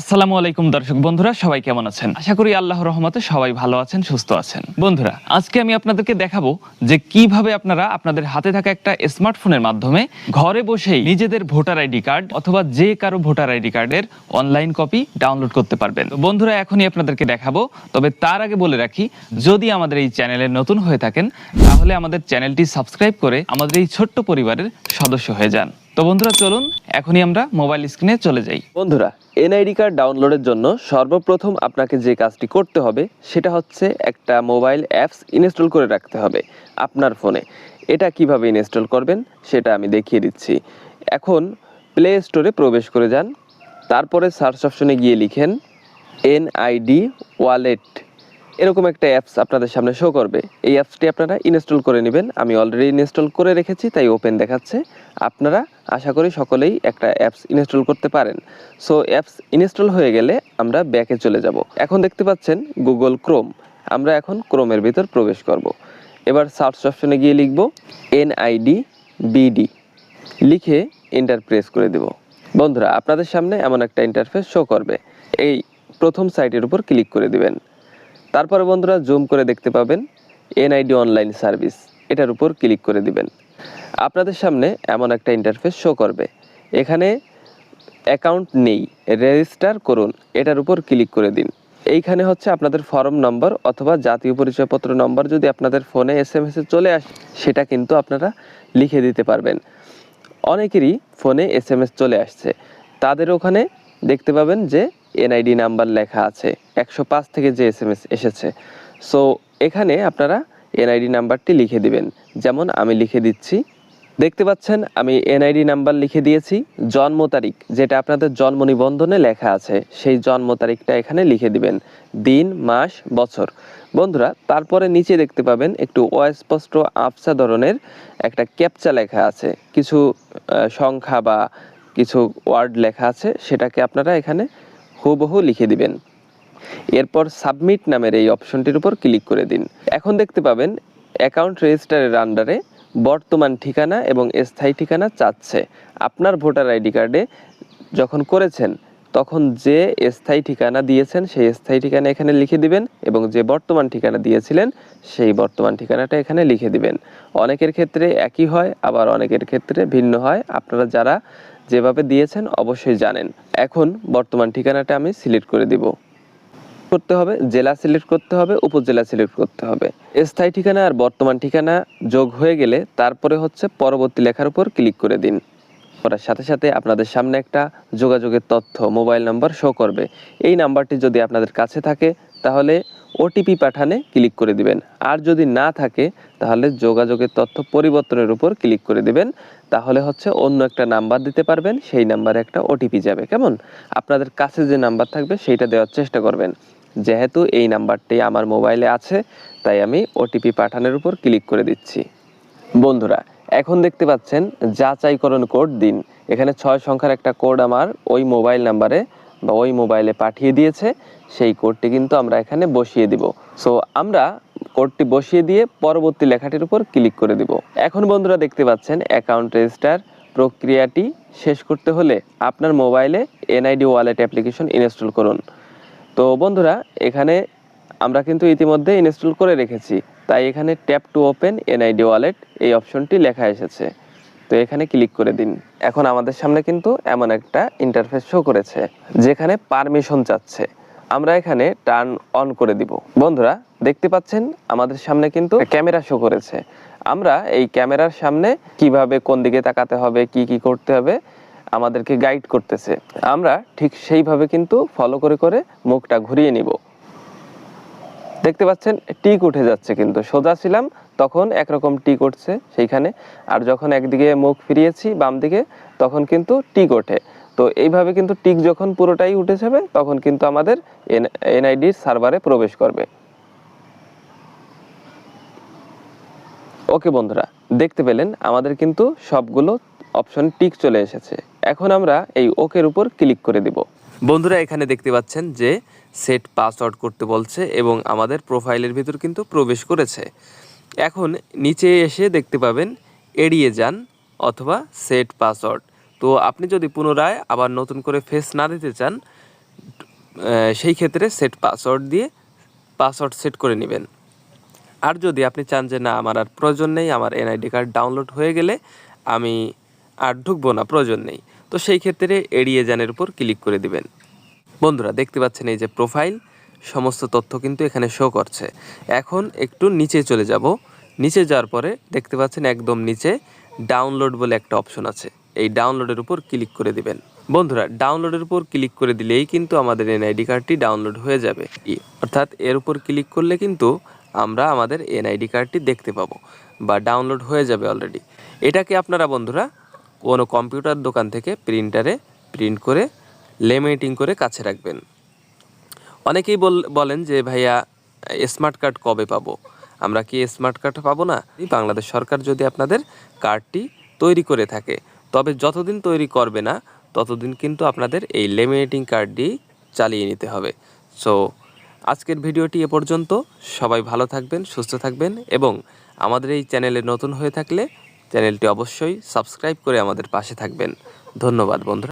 আসসালামু আলাইকুম দর্শক বন্ধুরা, সবাই কেমন আছেন? আশা করি আল্লাহর রহমতে সবাই ভালো আছেন, সুস্থ আছেন। বন্ধুরা, আজকে আমি আপনাদেরকে দেখাবো যে কীভাবে আপনারা আপনাদের হাতে থাকা একটা স্মার্টফোনের মাধ্যমে ঘরে বসেই নিজেদের ভোটার আইডি কার্ড অথবা যে কারও ভোটার আইডি কার্ডের অনলাইন কপি ডাউনলোড করতে পারবেন। বন্ধুরা, এখনই আপনাদেরকে দেখাবো, তবে তার আগে বলে রাখি, যদি আমাদের এই চ্যানেলে নতুন হয়ে থাকেন, তাহলে আমাদের চ্যানেলটি সাবস্ক্রাইব করে আমাদের এই ছোট্ট পরিবারের সদস্য হয়ে যান। তো বন্ধুরা, চলুন এখনই আমরা মোবাইল স্ক্রিনে চলে যাই। বন্ধুরা এনআইডি কার্ড ডাউনলোডের জন্য সর্বপ্রথম আপনাকে যে কাজটি করতে হবে, সেটা হচ্ছে একটা মোবাইল অ্যাপস ইনস্টল করে রাখতে হবে আপনার ফোনে এটা কীভাবে ইনস্টল করবেন, সেটা আমি দেখিয়ে দিচ্ছি। এখন প্লে স্টোরে প্রবেশ করে যান, তারপরে সার্চ অপশনে গিয়ে লিখেন এনআইডি ওয়ালেট এরকম একটা অ্যাপস আপনাদের সামনে শো করবে। এই অ্যাপসটি আপনারা ইনস্টল করে নেবেন। আমি অলরেডি ইনস্টল করে রেখেছি, তাই ওপেন দেখাচ্ছে। আপনারা আশা করি সকলেই একটা অ্যাপস ইনস্টল করতে পারেন। সো অ্যাপস ইনস্টল হয়ে গেলে আমরা ব্যাকে চলে যাব। এখন দেখতে পাচ্ছেন গুগল ক্রোম আমরা এখন ক্রোমের ভিতর প্রবেশ করব। এবার সার্চ অপশনে গিয়ে লিখব এনআইডি বিডি লিখে এন্টার প্রেস করে দেব। বন্ধুরা, আপনাদের সামনে এমন একটা ইন্টারফেস শো করবে। এই প্রথম সাইটের উপর ক্লিক করে দিবেন। তারপরে বন্ধুরা জুম করে দেখতে পাবেন এনআইডি অনলাইন সার্ভিস এটার উপর ক্লিক করে দিবেন। আপনাদের সামনে এমন একটা ইন্টারফেস শো করবে। এখানে অ্যাকাউন্ট নেই রেজিস্টার করুন, এটার উপর ক্লিক করে দিন। এইখানে হচ্ছে আপনাদের ফর্ম নম্বর অথবা জাতীয় পরিচয়পত্র নম্বর যদি আপনাদের ফোনে এস এম এসে চলে আসে, সেটা কিন্তু আপনারা লিখে দিতে পারবেন। অনেকেরই ফোনে এস এম এস চলে আসছে। তাদের ওখানে দেখতে পাবেন যে এনআইডি নাম্বার লেখা আছে, একশো পাঁচ থেকে যে এস এম এস এসেছে। সো এখানে আপনারা এনআইডি নাম্বারটি লিখে দিবেন। যেমন আমি লিখে দিচ্ছি দেখতে পাচ্ছেন, আমি এনআইডি নাম্বার লিখে দিয়েছি, জন্ম তারিখ, যেটা আপনাদের জন্ম নিবন্ধনে লেখা আছে, সেই জন্ম তারিখটা এখানে লিখে দিবেন, দিন, মাস, বছর। বন্ধুরা, তারপরে নিচে দেখতে পাবেন একটু অস্পষ্ট আবসা ধরনের একটা ক্যাপচা লেখা আছে, কিছু সংখ্যা বা কিছু ওয়ার্ড লেখা আছে, সেটাকে আপনারা এখানে হুবহু লিখে দিবেন। এরপর সাবমিট নামের এই অপশনটির উপর ক্লিক করে দিন। এখন দেখতে পাবেন, অ্যাকাউন্ট রেজিস্টারের আন্ডারে বর্তমান ঠিকানা এবং স্থায়ী ঠিকানা চাচ্ছে। আপনার ভোটার আইডি কার্ডে যখন করেছেন, তখন যে স্থায়ী ঠিকানা দিয়েছেন, সেই স্থায়ী ঠিকানা এখানে লিখে দিবেন এবং যে বর্তমান ঠিকানা দিয়েছিলেন, সেই বর্তমান ঠিকানাটা এখানে লিখে দিবেন। অনেকের ক্ষেত্রে একই হয়, আবার অনেকের ক্ষেত্রে ভিন্ন হয়। আপনারা যারা যেভাবে দিয়েছেন, অবশ্যই জানেন। এখন বর্তমান ঠিকানাটা আমি সিলেক্ট করে দিব। করতে হবে, জেলা সিলেক্ট করতে হবে, উপজেলা সিলেক্ট করতে হবে। স্থায়ী ঠিকানা আর বর্তমান ঠিকানা যোগ হয়ে গেলে তারপরে হচ্ছে পরবর্তী লেখার উপর ক্লিক করে দিন। করার সাথে সাথে আপনাদের সামনে একটা যোগাযোগের তথ্য, মোবাইল নাম্বার শো করবে। এই নাম্বারটি যদি আপনাদের কাছে থাকে, তাহলে ওটিপি পাঠানে ক্লিক করে দিবেন। আর যদি না থাকে, তাহলে যোগাযোগের তথ্য পরিবর্তনের উপর ক্লিক করে দিবেন। তাহলে হচ্ছে অন্য একটা নাম্বার দিতে পারবেন, সেই নাম্বারে একটা ওটিপি যাবে। কেমন? আপনাদের কাছে যে নাম্বার থাকবে, সেইটা দেওয়ার চেষ্টা করবেন। যেহেতু এই নাম্বারটি আমার মোবাইলে আছে, তাই আমি ওটিপি পাঠানোর উপর ক্লিক করে দিচ্ছি। বন্ধুরা, এখন দেখতে পাচ্ছেন যাচাইকরণ কোড দিন। এখানে ছয় সংখ্যার একটা কোড আমার ওই মোবাইল নাম্বারে বা ওই মোবাইলে পাঠিয়ে দিয়েছে, সেই কোডটি কিন্তু আমরা এখানে বসিয়ে দিব। সো আমরা কোডটি বসিয়ে দিয়ে পরবর্তী লেখাটির উপর ক্লিক করে দিব। এখন বন্ধুরা দেখতে পাচ্ছেন অ্যাকাউন্ট রেজিস্টার প্রক্রিয়াটি শেষ করতে হলে আপনার মোবাইলে এনআইডি ওয়ালেট অ্যাপ্লিকেশন ইনস্টল করুন। বন্ধুরা, এখানে আমরা কিন্তু ইতিমধ্যে ইনস্টল করে রেখেছি। তাই এখানে tap to open NID wallet এই অপশনটি লেখা এসেছে। তো এখানে ক্লিক করে দিন। এখন আমাদের সামনে কিন্তু এমন একটা ইন্টারফেস শো করেছে, যেখানে পারমিশন চাচ্ছে। আমরা এখানে টার্ন অন করে দিব। বন্ধুরা, দেখতে পাচ্ছেন, আমাদের সামনে কিন্তু ক্যামেরা শো করেছে। আমরা এই ক্যামেরার সামনে কীভাবে কোন দিকে তাকাতে হবে, কি কি করতে হবে আমাদেরকে গাইড করতেছে। আমরা ঠিক সেইভাবে কিন্তু ফলো করে করে মুখটা ঘুরিয়ে নিব। দেখতে পাচ্ছেন টিক উঠে যাচ্ছে কিন্তু। সোজা ছিলাম, তখন একরকম টিক উঠছে সেইখানে। আর যখন একদিকে মুখ ফিরিয়েছি বাম দিকে, তখন কিন্তু টিক ওঠে। তো এইভাবে কিন্তু টিক যখন পুরোটাই উঠে যাবে, তখন কিন্তু আমাদের এনআইডির সার্ভারে প্রবেশ করবে। ওকে বন্ধুরা, দেখতে পেলেন, আমাদের কিন্তু সবগুলো অপশন টিক চলে এসেছে। এখন আমরা এই ওকের উপর ক্লিক করে দিব। বন্ধুরা, এখানে দেখতে পাচ্ছেন যে সেট পাসওয়ার্ড করতে বলছে এবং আমাদের প্রোফাইলের ভিতর কিন্তু প্রবেশ করেছে। এখন নিচে এসে দেখতে পাবেন এড়িয়ে যান অথবা সেট পাসওয়ার্ড তো আপনি যদি পুনরায় আবার নতুন করে ফেস না দিতে চান সেই ক্ষেত্রে সেট পাসওয়ার্ড দিয়ে পাসওয়ার্ড সেট করে নেবেন। আর যদি আপনি চান যে না, আমার আর প্রয়োজন নেই, আমার এনআইডি কার্ড ডাউনলোড হয়ে গেলে আমি আর ঢুকবো না, প্রয়োজন নেই। তো সেই ক্ষেত্রে এড়িয়ে যানের উপর ক্লিক করে দিবেন। বন্ধুরা, দেখতে পাচ্ছেন এই যে প্রোফাইল, সমস্ত তথ্য কিন্তু এখানে শো করছে। এখন একটু নিচে চলে যাব। নিচে যাওয়ার পরে দেখতে পাচ্ছেন একদম নিচে ডাউনলোড বলে একটা অপশন আছে। এই ডাউনলোডের উপর ক্লিক করে দিবেন। বন্ধুরা, ডাউনলোডের উপর ক্লিক করে দিলেই কিন্তু আমাদের এনআইডি কার্ডটি ডাউনলোড হয়ে যাবে। অর্থাৎ এর উপর ক্লিক করলে কিন্তু আমরা আমাদের এনআইডি কার্ডটি দেখতে পাবো বা ডাউনলোড হয়ে যাবে অলরেডি। এটাকে আপনারা বন্ধুরা কোনো কম্পিউটার দোকান থেকে প্রিন্টারে প্রিন্ট করে, লেমিনেটিং করে কাছে রাখবেন। অনেকেই বল- বলেন যে, ভাইয়া, স্মার্ট কার্ড কবে পাবো? আমরা কি স্মার্ট কার্ড পাবো না? বাংলাদেশ সরকার যদি আপনাদের কার্ডটি তৈরি করে থাকে, তবে যতদিন তৈরি করবে না, ততদিন কিন্তু আপনাদের এই লেমিনেটিং কার্ডটি চালিয়ে নিতে হবে। সো, আজকের ভিডিওটি এ পর্যন্ত। সবাই ভালো থাকবেন, সুস্থ থাকবেন এবং আমাদের এই চ্যানেলে নতুন হয়ে থাকলে চ্যানেলটি অবশ্যই সাবস্ক্রাইব করে আমাদের পাশে থাকবেন। ধন্যবাদ বন্ধুরা।